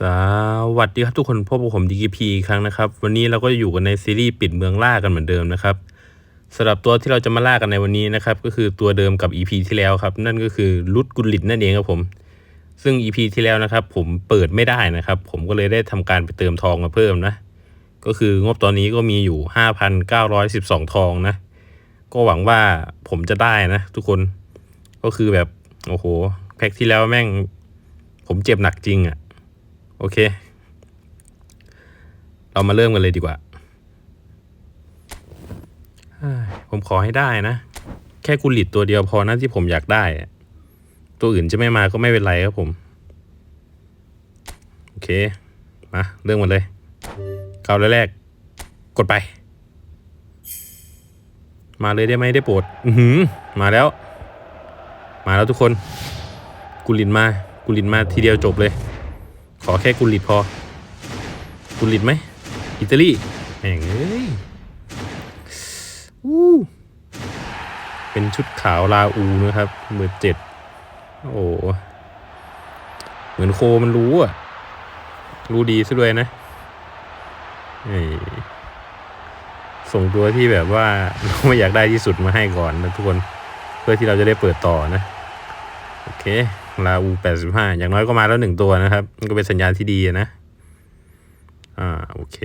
สวัสดีครับทุกคนพบกับผมดีกีพีครั้งนะครับ วันนี้เราก็อยู่กันในซีรีส์ปิดเมืองล่ากันเหมือนเดิมนะครับสำหรับตัวที่เราจะมาล่ากันในวันนี้นะครับ ก็คือตัวเดิมกับ EP ที่แล้วครับ นั่นก็คือลุดกุลิตนั่นเองครับผม ซึ่ง EP ที่แล้วนะครับ ผมเปิดไม่ได้นะครับ ผมก็เลยได้ทำการไปเติมทองมาเพิ่มนะ ก็คืองบตอนนี้ก็มีอยู่ 5,912 ทองนะ ก็หวังว่าผมจะได้นะ ทุกคนก็คือแบบโอ้โหแพ็คที่แล้วแม่ง ผมเจ็บหนักจริงอะ่ะ โอเค เรามาเริ่มกันเลยดีกว่า ผมขอให้ได้นะ แค่กุลิตตัวเดียวพอนะที่ผมอยากได้ ตัวอื่นจะไม่มาก็ไม่เป็นไรครับผม โอเค มา เริ่มกันเลยก้าวแรกกดไป มาเลยได้ไหมได้โปรดอือหือมาแล้ว มาแล้วทุกคน กุลินมา กุลินมาทีเดียวจบเลย ขอแค่กุลิตพอ กุลิตไหม อิตาลีแห่งเอ้ยอู้เป็นชุดขาวลาอูนะครับเบอร์เจ็ดโอ้เหมือนโคมันรู้อะ รู้ดีซะด้วยนะส่งตัวที่แบบว่าเราไม่อยากได้ที่สุดมาให้ก่อนนะทุกคน เพื่อที่เราจะได้เปิดต่อนะ ลาอูแปดสิบห้าอย่างน้อยก็มาแล้วหนึ่งตัวนะครับมันก็เป็นสัญญาณที่ดีนะ อ่า โอเค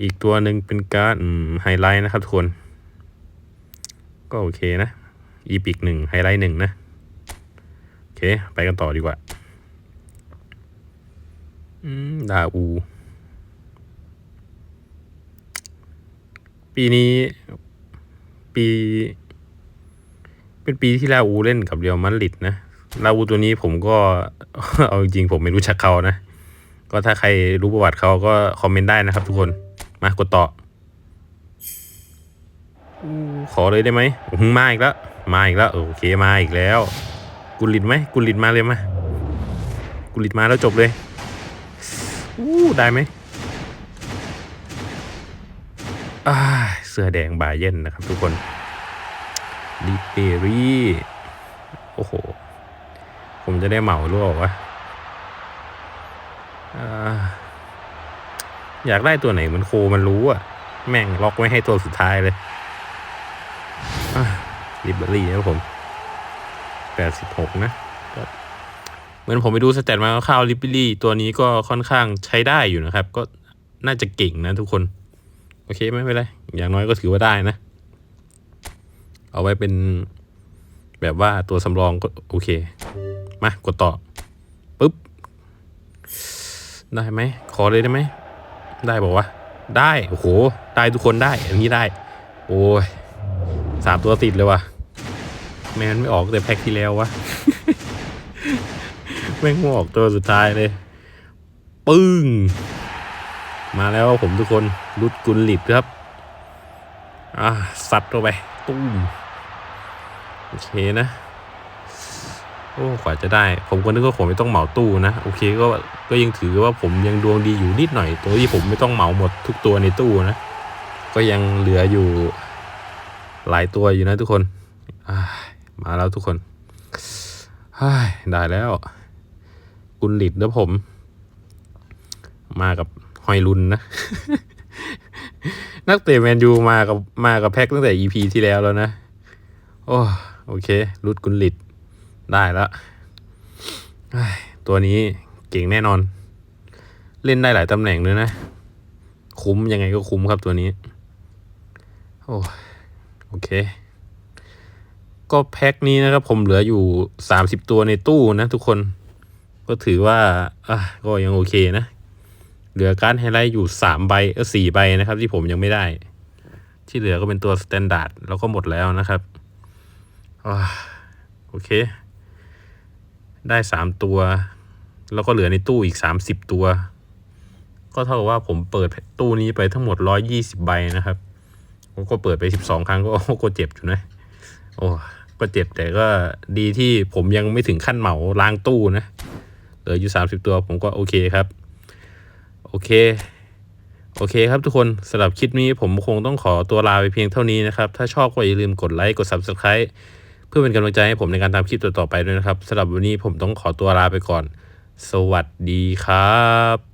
อีกตัวหนึ่งเป็นการ์ดไฮไลท์นะครับทุกคน ก็โอเคนะ อีพิกหนึ่งไฮไลท์หนึ่งนะ โอเค ไปกันต่อดีกว่าอืมดาอู ปีนี้ ปี เป็นปีที่ลาอูเล่นกับเรียวมาดริดนะลาอูตัวนี้ผมก็เอาจริงผมไม่รู้จักเขานะ ก็ถ้าใครรู้ประวัติเขาก็คอมเมนต์ได้นะครับทุกคน มากดต่อ ขอเลยได้ไหมอื้อหือมาอีกแล้ว มาอีกแล้ว โอเคมาอีกแล้ว กุลิตไหมกุลิตมาเลยมากุลิตมาแล้วจบเลยอู้ได้ไหมเสื้อแดงบาเย็นนะครับทุกคน ลิเบอรี่ โอ้โห ผมจะได้เหมาหรือเปล่าวะอยากได้ตัวไหนมันโคมันรู้อะแม่งล็อกไว้ให้ตัวสุดท้ายเลยลิเบอรี่ครับผมแปดสิบหกนะเหมือนผมไปดูสแตทมาคร่าวๆลิเบอรี่ตัวนี้ก็ค่อนข้างใช้ได้อยู่นะครับ ก็น่าจะเก่งนะทุกคน โอเคไม่เป็นไร อย่างน้อยก็ถือว่าได้นะ เอาไว้เป็นแบบว่าตัวสำรองก็โอเค มากดต่อปุ๊บ ได้ไหม ขอเลยได้ไหม ได้บอกว่า ได้ โอ้โห ได้ทุกคนได้ อันนี้ได้ โอ้ยสามตัวติดเลยว่ะ แม่งไม่ออกแต่แพ็คที่แล้ววะ แม่งไม่ออกตัวสุดท้ายเลย ปึ้ง มาแล้วผมทุกคนรุดกุลลิดครับ อ่าสัตว์เข้าไป ตุ้ม โอเคนะ โอ้กว่าจะได้ ผมก็นึกว่าผมไม่ต้องเหมาตู้นะ โอเคก็ก็ยังถือว่าผมยังดวงดีอยู่นิดหน่อยตรงที่ผมไม่ต้องเหมาหมดทุกตัวในตู้นะ ก็ยังเหลืออยู่หลายตัวอยู่นะทุกคนมาแล้วทุกคนได้แล้วกุลลิดนะผม มากับหอยลุนนะ นักเตะแมนยูมากับมากับแพ็คตั้งแต่ EP ที่แล้วแล้วนะ โอ้ โอเครุดกุลลิดได้แล้วตัวนี้เก่งแน่นอน เล่นได้หลายตำแหน่งเลยนะ คุ้มยังไงก็คุ้มครับตัวนี้ โอ้โอเค ก็แพ็คนี้นะครับ ผมเหลืออยู่สามสิบตัวในตู้นะทุกคน ก็ถือว่าอะก็ยังโอเคนะ เหลือการไฮไลท์อยู่สามใบเออสี่ใบนะครับ ที่ผมยังไม่ได้ ที่เหลือก็เป็นตัวสแตนดาร์ดแล้วก็หมดแล้วนะครับ โอเค ได้สามตัว แล้วก็เหลือในตู้อีกสามสิบตัว ก็เท่ากับว่าผมเปิดตู้นี้ไปทั้งหมดร้อยยี่สิบใบนะครับก็เปิดไปสิบสองครั้งก็ก็เจ็บอยู่นะ โอ้ก็เจ็บแต่ก็ดีที่ผมยังไม่ถึงขั้นเหมาล้างตู้นะ เหลืออยู่สามสิบตัวผมก็โอเคครับ โอเค โอเคครับทุกคนสำหรับคลิปนี้ผมคงต้องขอตัวลาไปเพียงเท่านี้นะครับ ถ้าชอบก็อย่าลืมกดไลค์ กด Subscribe พื่อเป็นกำลังใจให้ผมในการทำคลิปต่อๆไปด้วยนะครับสำหรับวันนี้ผมต้องขอตัวลาไปก่อน สวัสดีครับ